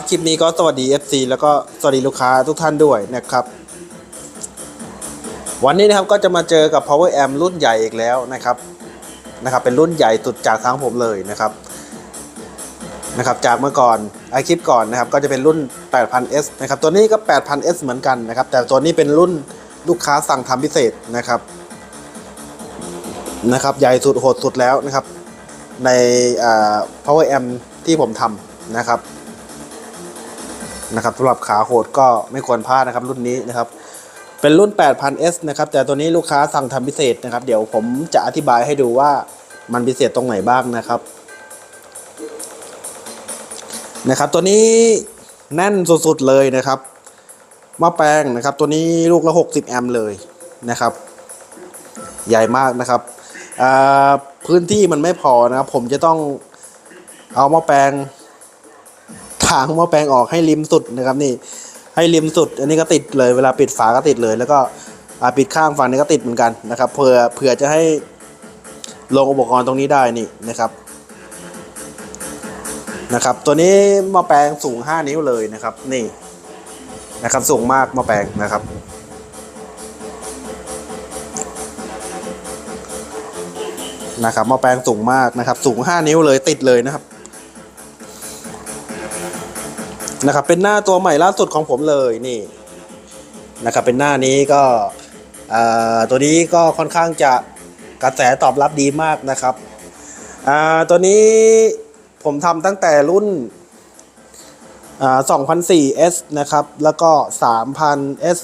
ครับคลิปนี้ก็สวัสดี FC แล้วก็สวัสดีลูกค้าทุกท่านด้วยนะครับ วันนี้นะครับก็จะมาเจอกับ Power Amp รุ่นใหญ่อีกแล้วนะครับนะครับเป็นรุ่นใหญ่สุดจากทางผมเลยนะครับนะครับจากเมื่อก่อนไอคลิปก่อนนะครับก็จะเป็นรุ่น 8000S นะครับตัวนี้ก็ 8000S เหมือนกันนะครับ แต่ตัวนี้เป็นรุ่นลูกค้าสั่งทำพิเศษนะครับนะครับใหญ่สุดโหดสุดแล้วนะครับใน Power Amp ที่ผมทำนะครับ นะครับสำหรับขาโหดก็ไม่ควรพลาดนะครับรุ่นนี้นะครับ เป็นรุ่น 8000S นะครับ แต่ตัวนี้ลูกค้าสั่งทำพิเศษนะครับ เดี๋ยวผมจะอธิบายให้ดูว่ามันพิเศษตรงไหนบ้างนะครับนะครับ ตัวนี้แน่นสุดๆเลยนะครับหม้อแปลงนะครับ ตัวนี้ลูกละ 60 แอมป์เลยนะครับ ใหญ่มากนะครับพื้นที่มันไม่พอนะครับ ผมจะต้องเอาหม้อแปลง ถางหม้อแปลงออกให้ริมสุดนะครับนี่ให้ริมสุด อันนี้ก็ติดเลยเวลาปิดฝาก็ติดเลย แล้วก็ปิดข้างฝั่งนี้ก็ติดเหมือนกันนะครับเผื่อเผื่อจะให้ลงอุปกรณ์ตรงนี้ได้นี่นะครับนะครับ ตัวนี้หม้อแปลงสูง 5 นิ้วเลยนะครับ นี่นะครับสูงมากหม้อแปลงนะครับ นะครับหม้อแปลงสูงมากนะครับ สูง 5 นิ้วเลยติดเลยนะครับ นะครับเป็นหน้าตัวใหม่ล่าสุดของผมเลยนี่นะครับเป็นหน้านี้ก็ตัวนี้ก็ค่อนข้างจะกระแสตอบรับดีมากนะครับตัวนี้ผมทำตั้งแต่รุ่นอ่า 2004S นะครับ แล้วก็ 3000S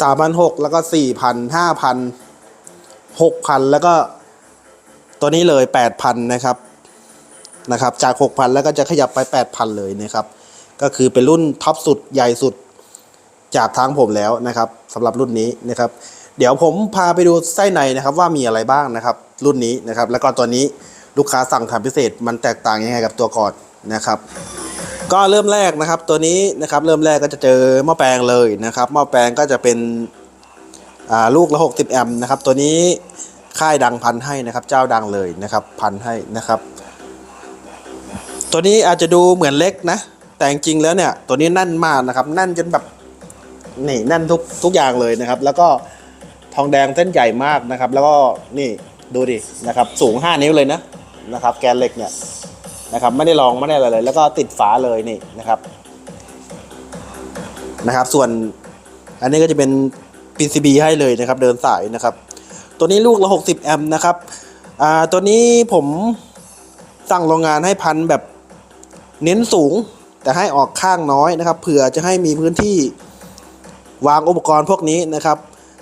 3,600แล้วก็ 4,000 5,000 6,000 แล้วก็ตัวนี้เลย 8,000 นะครับ นะครับจาก 6,000 แล้วก็จะขยับไป 8,000 เลยนะครับ ก็คือเป็นรุ่นท็อปสุดใหญ่สุดจากทางผมแล้วนะครับสำหรับรุ่นนี้นะครับ เดี๋ยวผมพาไปดูไส้ในนะครับว่ามีอะไรบ้างนะครับ รุ่นนี้นะครับ แล้วก็ตัวนี้ลูกค้าสั่งทำพิเศษมันแตกต่างยังไงกับตัวก่อนนะครับ ก็เริ่มแรกนะครับ ตัวนี้นะครับเริ่มแรกก็จะเจอหม้อแปลงเลยนะครับหม้อแปลงก็จะเป็นลูกละ 60 แอมป์นะครับ ตัวนี้ค่ายดังพันให้นะครับ เจ้าดังเลยนะครับ พันให้นะครับ ตัวนี้อาจจะดูเหมือนเล็กนะ แต่จริงๆแล้วเนี่ยตัวนี้แน่นมากนะครับแน่นจนแบบนี่แน่นทุกทุกอย่างเลยนะครับ แล้วก็ทองแดงเส้นใหญ่มากนะครับ แล้วก็นี่ดูดินะครับ สูง 5 นิ้วเลยนะนะครับ แกนเหล็กเนี่ยนะครับไม่ได้ลองไม่ได้อะไรเลย แล้วก็ติดฝาเลยนี่นะครับนะครับ ส่วนอันนี้ก็จะเป็น PCB ให้เลยนะครับ เดินสายนะครับ ตัวนี้ลูกละ 60 แอมป์นะครับอ่าตัวนี้ผมสั่งโรงงานให้พันแบบ เน้นสูงแต่ให้ออกข้างน้อยนะครับ เผื่อจะให้มีพื้นที่วางอุปกรณ์พวกนี้นะครับ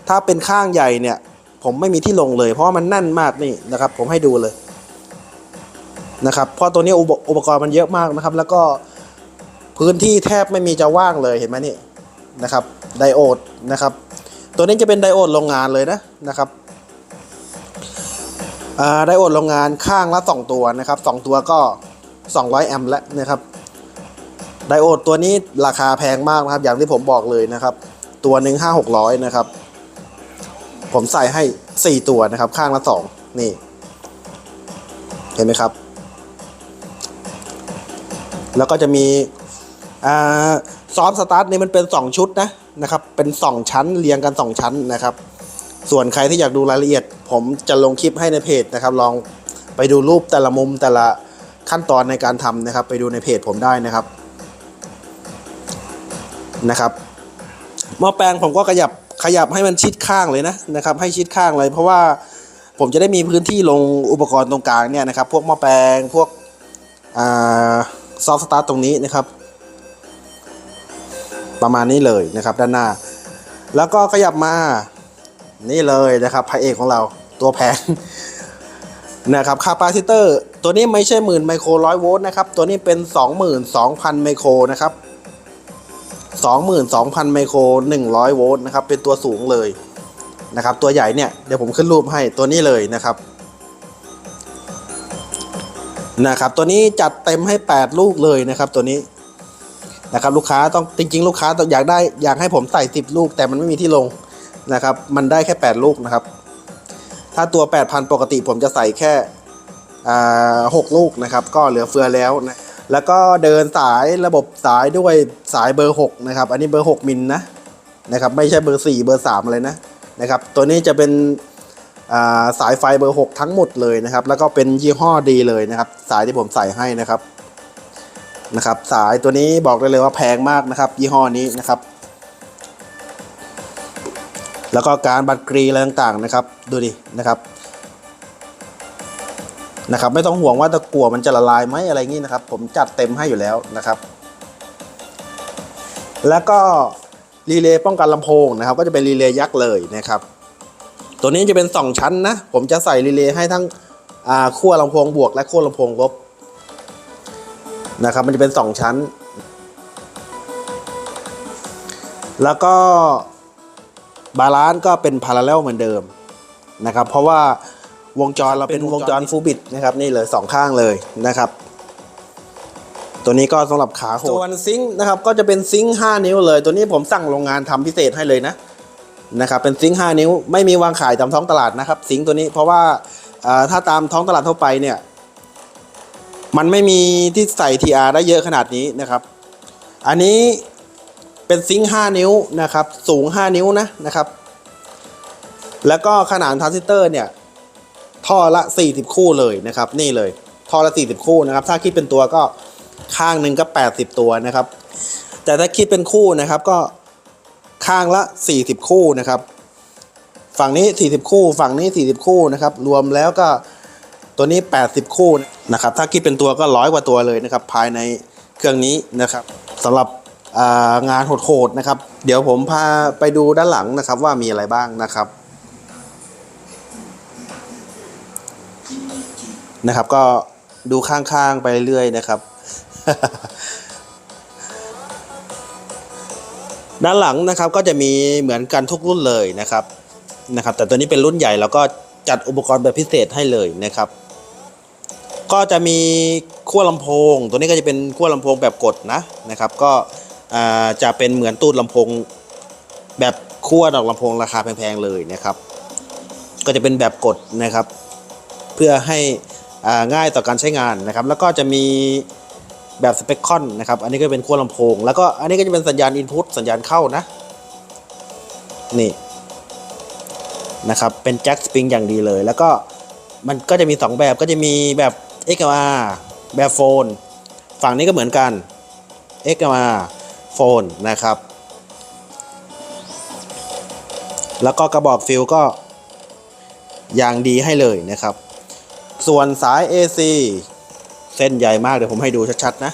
ถ้าเป็นข้างใหญ่เนี่ย ผมไม่มีที่ลงเลย เพราะมันแน่นมากนี่นะครับ ผมให้ดูเลยนะครับเพราะตัวนี้อุปกรณ์มันเยอะมากนะครับ แล้วก็พื้นที่แทบไม่มีจะว่างเลยเห็นไหมนี่นะครับไดโอดนะครับ ตัวนี้จะเป็นไดโอดโรงงานเลยนะนะครับไดโอดโรงงานข้างละ 2 ตัวนะครับ 2 ตัวก็ 200 แอมป์แล้วนะครับไดโอดตัวนี้ราคาแพงมากนะครับ อย่างที่ผมบอกเลยนะครับ ตัวหนึ่งห้าหกร้อยนะครับ ผมใส่ให้4ตัวนะครับ ข้างละ2นี่ เห็นไหมครับ แล้วก็จะมีอ่าซอฟสตาร์ทนี่มันเป็น2ชุดนะนะครับ เป็น2ชั้นเรียงกัน2ชั้นนะครับ ส่วนใครที่อยากดูรายละเอียด ผมจะลงคลิปให้ในเพจนะครับ ลองไปดูรูปแต่ละมุมแต่ละ ขั้นตอนในการทำนะครับ ไปดูในเพจผมได้นะครับนะครับหม้อแปลงผมก็ขยับขยับให้มันชิดข้างเลยนะนะครับ ให้ชิดข้างเลย เพราะว่าผมจะได้มีพื้นที่ลงอุปกรณ์ตรงกลางเนี่ยนะครับ พวกหม้อแปลงพวกอซอฟต์สตาร์ตตรงนี้นะครับ ประมาณนี้เลยนะครับ ด้านหน้า แล้วก็ขยับมานี่เลยนะครับพระเอกของเราตัวแพง นะครับคาปาซิเตอร์ตัวนี้ไม่ใช่หมื่นไมโครร้อยโวลต์นะครับ ตัวนี้เป็น 22,000 ไมโครนะครับ 22,000 ไมโคร 100 โวลต์นะครับ เป็นตัวสูงเลยนะครับ ตัวใหญ่เนี่ย เดี๋ยวผมขึ้นรูปให้ตัวนี้เลยนะครับนะครับ ตัวนี้จัดเต็มให้ 8 ลูกเลยนะครับตัวนี้นะครับลูกค้าต้องจริง ๆ ลูกค้าต้องอยากได้อยากให้ผมใส่ 10 ลูก แต่มันไม่มีที่ลงนะครับ มันได้แค่ 8 ลูกนะครับ ถ้าตัว 8,000 ปกติผมจะใส่แค่6ลูกนะครับ ก็เหลือเฟือแล้วนะแล้วก็เดินสายระบบสายด้วยสายเบอร์6นะครับ อันนี้เบอร์ 6 มิลนะนะครับ ไม่ใช่เบอร์ 4 เบอร์3เลยนะนะครับ ตัวนี้จะเป็นสายไฟเบอร์ 6 ทั้งหมดเลยนะครับ แล้วก็เป็นยี่ห้อดีเลยนะครับ สายที่ผมใส่ให้นะครับนะครับ สายตัวนี้บอกได้เลยว่าแพงมากนะครับ ยี่ห้อนี้นะครับ แล้วก็การบัตรกรีอะไรต่างๆนะครับ ดูดินะครับนะครับ ไม่ต้องห่วงว่าตะกั่วมันจะละลายไหมอะไรงี้นะครับ ผมจัดเต็มให้อยู่แล้วนะครับ แล้วก็รีเลย์ป้องกันลำโพงนะครับ ก็จะเป็นรีเลย์ยักษ์เลยนะครับ ตัวนี้จะเป็น 2 ชั้นนะ ผมจะใส่รีเลย์ให้ทั้งขั้วลำโพงบวก และขั้วลำโพงลบนะครับ มันจะเป็น 2 ชั้น แล้วก็ บาลานซ์ก็เป็นพาราเลลเหมือนเดิมนะครับ เพราะว่าวงจรเราเป็นวงจรฟูบิดนะครับนี่เลยสองข้างเลยนะครับ ตัวนี้ก็สำหรับขาโหดส่วนซิงค์นะครับก็จะเป็นซิงค์5นิ้วเลย ตัวนี้ผมสั่งโรงงานทำพิเศษให้เลยนะนะครับเป็นซิงค์5นิ้ว ไม่มีวางขายตามท้องตลาดนะครับ ซิงค์ตัวนี้เพราะว่าอ่าถ้าตามท้องตลาดทั่วไปเนี่ย มันไม่มีที่ใส่ TR ได้เยอะขนาดนี้นะครับ อันนี้ เป็นซิงค์5นิ้วนะครับ สูง 5 นิ้วนะนะครับ แล้วก็ขนาดทรานซิสเตอร์เนี่ยท่อละ 40 คู่เลยนะครับ นี่เลยท่อละ 40 คู่นะครับ ถ้าคิดเป็นตัวก็ข้างหนึ่งก็ 80 ตัวนะครับ แต่ถ้าคิดเป็นคู่นะครับก็ข้างละ 40 คู่นะครับ ฝั่งนี้ 40 คู่ ฝั่งนี้ 40 คู่นะครับ รวมแล้วก็ตัวนี้ 80 คู่นะครับ ถ้าคิดเป็นตัวก็ร้อยกว่าตัวเลยนะครับ ภายในเครื่องนี้นะครับสำหรับ งานโหดๆนะครับ เดี๋ยวผมพาไปดูด้านหลังนะครับว่ามีอะไรบ้างนะครับนะครับ ก็ดูข้างๆไปเรื่อยๆนะครับ ด้านหลังนะครับก็จะมีเหมือนกันทุกรุ่นเลยนะครับนะครับ แต่ตัวนี้เป็นรุ่นใหญ่แล้วก็จัดอุปกรณ์แบบพิเศษให้เลยนะครับ ก็จะมีขั้วลำโพง ตัวนี้ก็จะเป็นขั้วลำโพงแบบกดนะนะครับ ก็ จะเป็นเหมือนตู้ลำโพงแบบขั้วดอกลำโพงราคาแพงๆเลยนะครับ ก็จะเป็นแบบกดนะครับ เพื่อให้ง่ายต่อการใช้งานนะครับ แล้วก็จะมีแบบสเปคคอนนะครับ อันนี้ก็เป็นขั้วลำโพง แล้วก็อันนี้ก็จะเป็นสัญญาณอินพุตสัญญาณเข้านะ นี่นะครับ เป็นแจ็คสปริงอย่างดีเลย แล้วก็มันก็จะมี 2 แบบก็จะมีแบบ XLR แบบโฟน ฝั่งนี้ก็เหมือนกัน XLR โฟนนะครับ แล้วก็กระบอกฟิลก็อย่างดีให้เลยนะครับ ส่วนสาย AC เส้นใหญ่มากเดี๋ยวผมให้ดูชัดๆนะ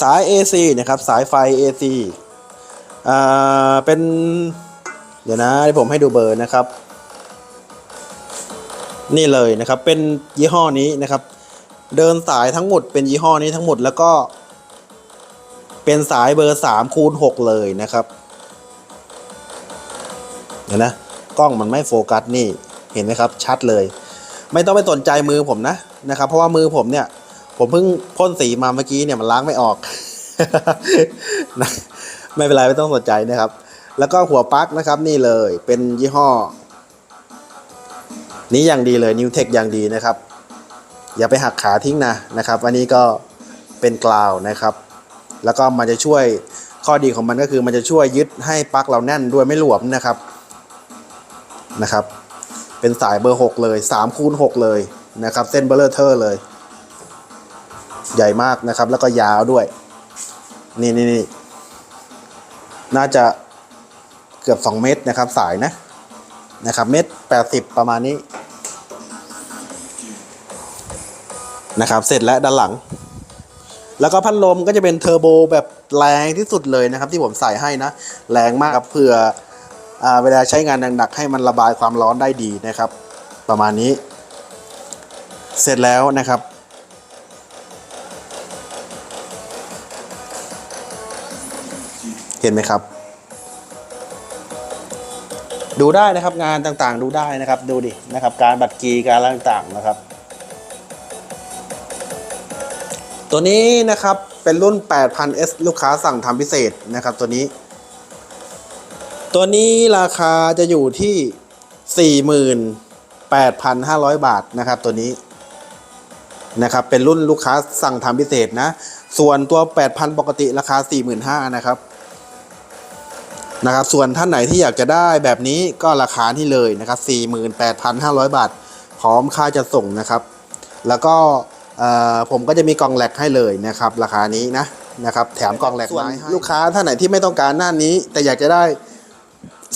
สาย AC นะครับสายไฟ AC อ่าเป็นเดี๋ยวนะเดี๋ยวผมให้ดูเบอร์นะครับ นี่เลยนะครับเป็นยี่ห้อนี้นะครับ เดินสายทั้งหมดเป็นยี่ห้อนี้ทั้งหมดแล้วก็ เป็นสายเบอร์ 3 คูณ 6 เลยนะครับเดี๋ยวนะกล้องมันไม่โฟกัสนี่เห็นไหมครับชัดเลย ไม่ต้องไปสนใจมือผมนะนะครับ เพราะว่ามือผมเนี่ย ผมเพิ่งพ่นสีมาเมื่อกี้เนี่ยมันล้างไม่ออกไม่เป็นไรไม่ต้องสนใจนะครับ แล้วก็หัวปลั๊กนะครับนี่เลยเป็นยี่ห้อ นี้อย่างดีเลยนิวเทคอย่างดีนะครับ อย่าไปหักขาทิ้งนะนะครับ อันนี้ก็เป็นกลาวนะครับ แล้วก็มันจะช่วยข้อดีของมันก็คือมันจะช่วยยึดให้ปลั๊กเราแน่นด้วยไม่หลวมนะครับนะครับ เป็นสายเบอร์ 6 เลย3คูณ6เลยนะครับ เส้นเบลเลอร์เทอร์เลย ใหญ่มากนะครับ แล้วก็ยาวด้วย นี่นี่นี่น่าจะเกือบ 2 เมตรนะครับ สายนะนะครับ เมตร 80 ประมาณนี้นะครับ เสร็จแล้วด้านหลัง แล้วก็พัดลมก็จะเป็นเทอร์โบแบบแรงที่สุดเลยนะครับที่ผมใส่ให้นะ แรงมากครับเพื่ออเวลาใช้งานหนักๆให้มันระบายความร้อนได้ดีนะครับ ประมาณนี้ เสร็จแล้วนะครับเห็นไหมครับ ดูได้นะครับงานต่างๆ ดูได้นะครับ ดูดินะครับ การบัตรกีการอะไรต่างๆนะครับ ตัวนี้นะครับเป็นรุ่น 8000S ลูกค้าสั่งทำพิเศษนะครับตัวนี้ ตัวนี้ราคาจะอยู่ที่ 48,500 บาทนะครับตัวนี้นะครับเป็นรุ่นลูกค้าสั่งทำพิเศษนะ ส่วนตัว 8,000 ปกติราคา 45,000นะครับนะครับ ส่วนท่านไหนที่อยากจะได้แบบนี้ก็ราคาที่เลยนะครับ 48,500 บาท พร้อมค่าจะส่งนะครับ แล้วก็ ผมก็จะมีกล่องแหลกให้เลยนะครับราคานี้นะนะครับแถมกล่องแหลกไว้ให้ลูกค้าท่านไหนที่ไม่ต้องการหน้านี้ แต่อยากจะได้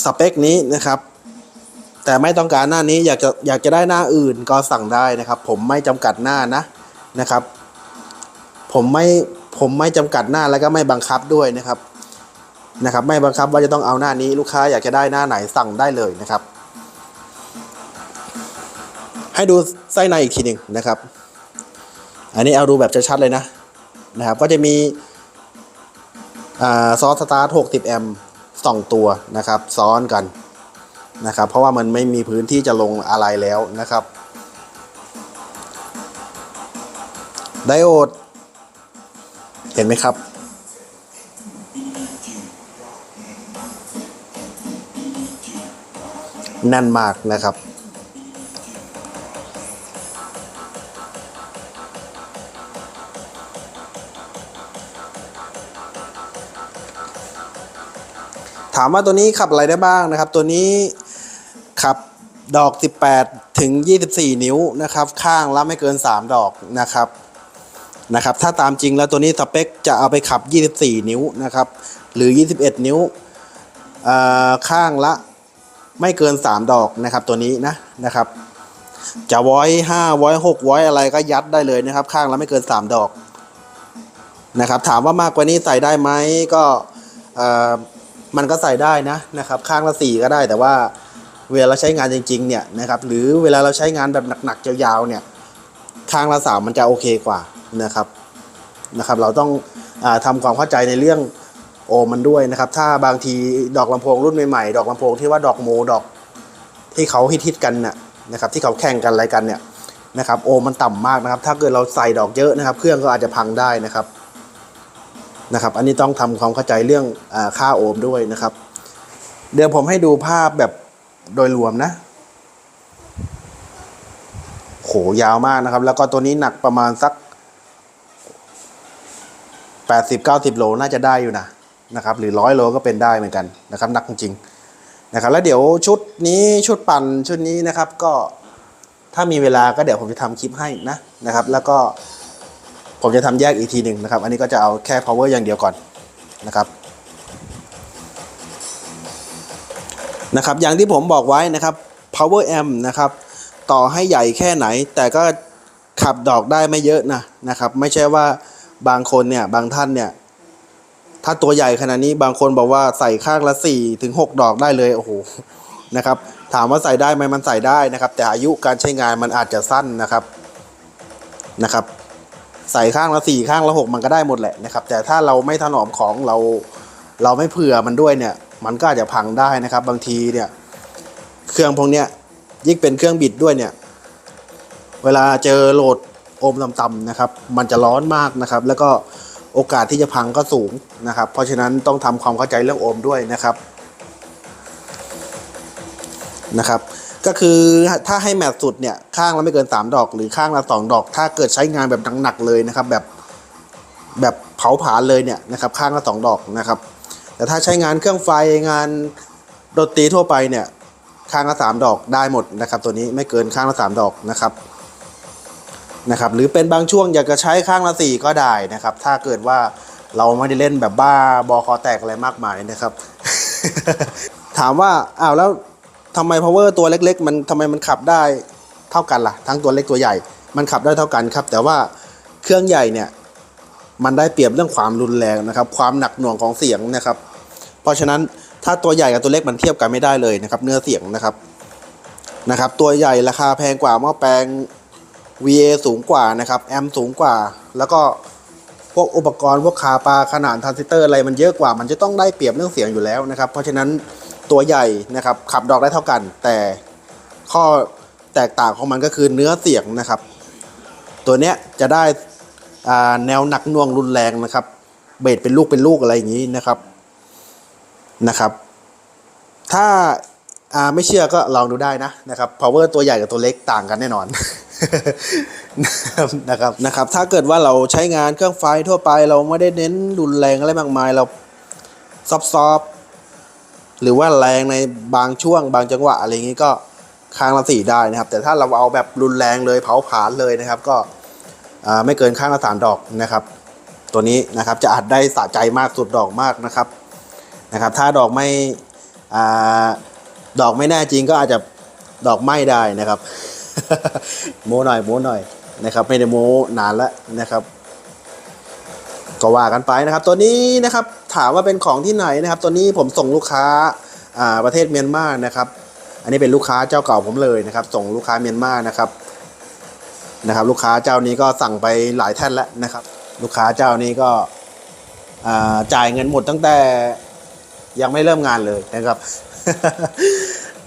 สเปคนี้นะครับ แต่ไม่ต้องการหน้านี้อยากจะอยากจะได้หน้าอื่นก็สั่งได้นะครับ ผมไม่จำกัดหน้านะนะครับ ผมไม่ผมไม่จำกัดหน้าแล้วก็ไม่บังคับด้วยนะครับนะครับ ไม่บังคับว่าจะต้องเอาหน้านี้ ลูกค้าอยากจะได้หน้าไหนสั่งได้เลยนะครับ ให้ดูไส้ในอีกทีหนึ่งนะครับ อันนี้เอาดูแบบชัดๆเลยนะนะครับ ก็จะมีอซอสสตาร์ท60 แอมป์สองตัวนะครับ ซ้อนกันนะครับ เพราะว่ามันไม่มีพื้นที่จะลงอะไรแล้วนะครับ ไดโอด เห็นไหมครับ แน่นมากนะครับ ถามว่าตัวนี้ขับอะไรได้บ้างนะครับ ตัวนี้ขับดอก 18 ถึง 24 นิ้วนะครับ ข้างละไม่เกิน 3 ดอกนะครับนะครับ ถ้าตามจริงแล้วตัวนี้สเปคจะเอาไปขับ 24 นิ้วนะครับ หรือ 21 นิ้วอ่อข้างละไม่เกิน 3 ดอกนะครับตัวนี้นะนะครับ จะวอย5วอย6วอยอะไรก็ยัดได้เลยนะครับ ข้างละไม่เกิน 3 ดอกนะครับ ถามว่ามากกว่านี้ใส่ได้ไหมก็อ่อ มันก็ใส่ได้นะนะครับ ข้างละสี่ก็ได้แต่ว่าเวลาเราใช้งานจริงๆเนี่ยนะครับหรือเวลาเราใช้งานแบบหนักๆยาวๆเนี่ยข้างละสามมันจะโอเคกว่านะครับนะครับ เราต้องอาทำความเข้าใจในเรื่องโอมันด้วยนะครับ ถ้าบางทีดอกลำโพงรุ่นใหม่ๆดอกลำโพงที่ว่าดอกโมดอกที่เขาฮิตๆกันน่ะนะครับ ที่เขาแข่งกันอะไรกันเนี่ยนะครับ โอมมันต่ำมากนะครับ ถ้าเกิดเราใส่ดอกเยอะนะครับ เครื่องก็อาจจะพังได้นะครับ นะครับ อันนี้ต้องทำความเข้าใจเรื่องอค่าโอห์มด้วยนะครับ เดี๋ยวผมให้ดูภาพแบบโดยรวมนะโหยาวมากนะครับ แล้วก็ตัวนี้หนักประมาณสัก 80-90 โลน่าจะได้อยู่นะนะครับ หรือร้อยโลก็เป็นได้เหมือนกันนะครับหนักจริงนะครับ แล้วเดี๋ยวชุดนี้ชุดปั่นชุดนี้นะครับก็ถ้ามีเวลาก็เดี๋ยวผมจะทำคลิปให้นะนะครับ แล้วก็ ผมจะทำแยกอีกทีหนึ่งนะครับ อันนี้ก็จะเอาแค่ power อย่างเดียวก่อนนะครับนะครับ อย่างที่ผมบอกไว้นะครับ power amp นะครับ ต่อให้ใหญ่แค่ไหน แต่ก็ขับดอกได้ไม่เยอะนะนะครับ ไม่ใช่ว่าบางคนเนี่ยบางท่านเนี่ยถ้าตัวใหญ่ขนาดนี้บางคนบอกว่าใส่ข้างละ4ถึง6ดอกได้เลยโอ้โหนะครับ ถามว่าใส่ได้ไหมมันใส่ได้นะครับ แต่อายุการใช้งานมันอาจจะสั้นนะครับนะครับ ใส่ข้างละสี่ข้างละหกมันก็ได้หมดแหละนะครับแต่ถ้าเราไม่ถนอมของเราเราไม่เผื่อมันด้วยเนี่ยมันก็อาจจะพังได้นะครับ บางทีเนี่ยเครื่องพวกเนี้ยยิ่งเป็นเครื่องบิดด้วยเนี่ยเวลาเจอโหลดโอมต่ำๆนะครับ มันจะร้อนมากนะครับ แล้วก็โอกาสที่จะพังก็สูงนะครับ เพราะฉะนั้นต้องทำความเข้าใจเรื่องโอมด้วยนะครับนะครับ ก็คือถ้าให้แมทสุดเนี่ยข้างละไม่เกิน 3 ดอก หรือข้างละ2ดอก ถ้าเกิดใช้งานแบบหนักๆเลยนะครับ แบบแบบเผาผลาญเลยเนี่ยนะครับข้างละ2ดอกนะครับ แต่ถ้าใช้งานเครื่องไฟงานดนตรีทั่วไปเนี่ยข้างละ3ดอกได้หมดนะครับ ตัวนี้ไม่เกินข้างละ3ดอกนะครับนะครับ หรือเป็นบางช่วงอยากจะใช้ข้างละ4ก็ได้นะครับ ถ้าเกิดว่าเราไม่ได้เล่นแบบบ้าบอคอแตกอะไรมากมายนะครับ ถามว่าอ้าวแล้ว ทำไม power ตัวเล็ก ๆ มันทำไมมันขับได้เท่ากันล่ะ ทั้งตัวเล็กตัวใหญ่ มันขับได้เท่ากันครับ แต่ว่าเครื่องใหญ่เนี่ยมันได้เปรียบเรื่องความรุนแรงนะครับ ความหนักหน่วงของเสียงนะครับ เพราะฉะนั้นถ้าตัวใหญ่กับตัวเล็กมันเทียบกันไม่ได้เลยนะครับ เนื้อเสียงนะครับนะครับ ตัวใหญ่ราคาแพงกว่าหม้อแปลง VA สูงกว่านะครับแอมสูงกว่า แล้วก็พวกอุปกรณ์พวกคาปลาขนาดทรานซิสเตอร์อะไรมันเยอะกว่า มันจะต้องได้เปรียบเรื่องเสียงอยู่แล้วนะครับ เพราะฉะนั้น ตัวใหญ่นะครับขับดอกได้เท่ากัน แต่ข้อแตกต่างของมันก็คือเนื้อเสียงนะครับ ตัวเนี้ยจะได้แนวหนักน่วงรุนแรงนะครับ เบสเป็นลูกเป็นลูกอะไรอย่างนี้นะครับนะครับ ถ้าไม่เชื่อก็ลองดูได้นะนะครับ power ตัวใหญ่กับตัวเล็กต่างกันแน่นอนนะครับนะครับ ถ้าเกิดว่าเราใช้งานเครื่องไฟทั่วไป เราไม่ได้เน้นรุนแรงอะไรมากมายเราซอฟ หรือว่าแรงในบางช่วงบางจังหวะอะไรอย่างนี้ก็ข้างละสี่ได้นะครับ แต่ถ้าเราเอาแบบรุนแรงเลยเผาผลาญเลยนะครับ ก็ไม่เกินข้างละสามดอกนะครับ ตัวนี้นะครับจะอัดได้สะใจมากสุดดอกมากนะครับนะครับ ถ้าดอกไม่อดอกไม่แน่จริงก็อาจจะดอกไหม้ได้นะครับ โมหน่อยโมหน่อยนะครับไม่ได้โมนานแล้วนะครับ ก็ว่ากันไปนะครับ ตัวนี้นะครับถามว่าเป็นของที่ไหนนะครับ ตัวนี้ผมส่งลูกค้าอ่าประเทศเมียนมานะครับ อันนี้เป็นลูกค้าเจ้าเก่าผมเลยนะครับ ส่งลูกค้าเมียนมานะครับนะครับ ลูกค้าเจ้านี้ก็สั่งไปหลายแท่นแล้วนะครับ ลูกค้าเจ้านี้ก็จ่ายเงินหมดตั้งแต่ยังไม่เริ่มงานเลยนะครับ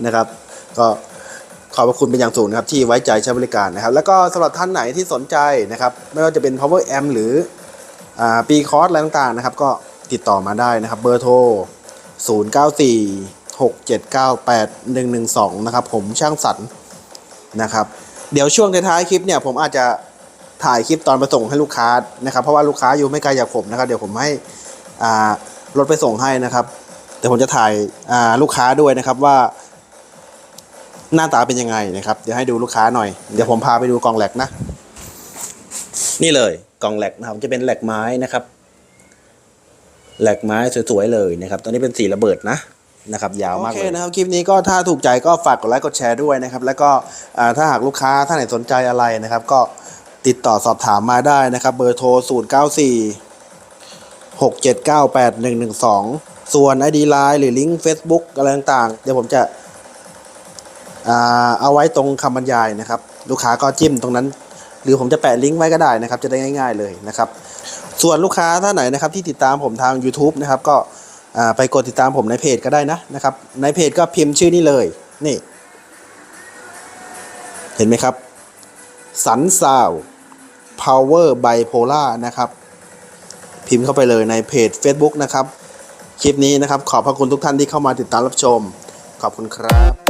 นะครับ ก็ขอบพระคุณเป็นอย่างสูงนะครับที่ไว้ใจใช้บริการนะครับ แล้วก็สำหรับท่านไหนที่สนใจนะครับ ไม่ว่าจะเป็น power amp หรือ ปีคอร์สอะไรต่างๆนะครับ ก็ติดต่อมาได้นะครับ เบอร์โทร 0 9 4 6 7 9 8 1 1 2 นะครับ ผมช่างสรรนะครับ เดี๋ยวช่วงท้ายคลิปเนี่ยผมอาจจะถ่ายคลิปตอนไปส่งให้ลูกค้านะครับ เพราะว่าลูกค้าอยู่ไม่ไกลจากผมนะครับ เดี๋ยวผมให้รถไปส่งให้นะครับเดี๋ยวผมจะถ่ายลูกค้าด้วยนะครับว่า หน้าตาเป็นยังไงนะครับ เดี๋ยวให้ดูลูกค้าหน่อย เดี๋ยวผมพาไปดูกองแหลกนะ นี่เลยกล่องแหลกนะครับจะเป็นแหลกไม้นะครับ แหลกไม้สวยๆเลยนะครับตัวนี้เป็นสีระเบิดนะนะครับยาวมากเลยโอเคนะครับคลิปนี้ก็ถ้าถูกใจก็ฝากกดไลค์กดแชร์ด้วยนะครับ แล้วก็ถ้าหากลูกค้าท่านไหนสนใจอะไรนะครับ ก็ติดต่อสอบถามมาได้นะครับ เบอร์โทร 0 9 4 6 7 9 8 1 1 2 ส่วน ID Line หรือลิงก์ Facebook อะไรต่างๆ เดี๋ยวผมจะเอาไว้ตรงคำบรรยายนะครับ ลูกค้าก็จิ้มตรงนั้น หรือผมจะแปะลิงก์ไว้ก็ได้นะครับ จะได้ง่าย ๆเลยนะครับ ส่วนลูกค้าท่านไหนนะครับที่ติดตามผมทาง YouTube นะครับก็ไปกดติดตามผมในเพจก็ได้นะนะครับ ในเพจก็พิมพ์ชื่อนี้เลยนี่ เห็นไหมครับสันซาว power bipolar นะครับ พิมพ์เข้าไปเลยในเพจ Facebook นะครับ คลิปนี้นะครับ ขอบพระคุณทุกท่านที่เข้ามาติดตามรับชม ขอบคุณครับ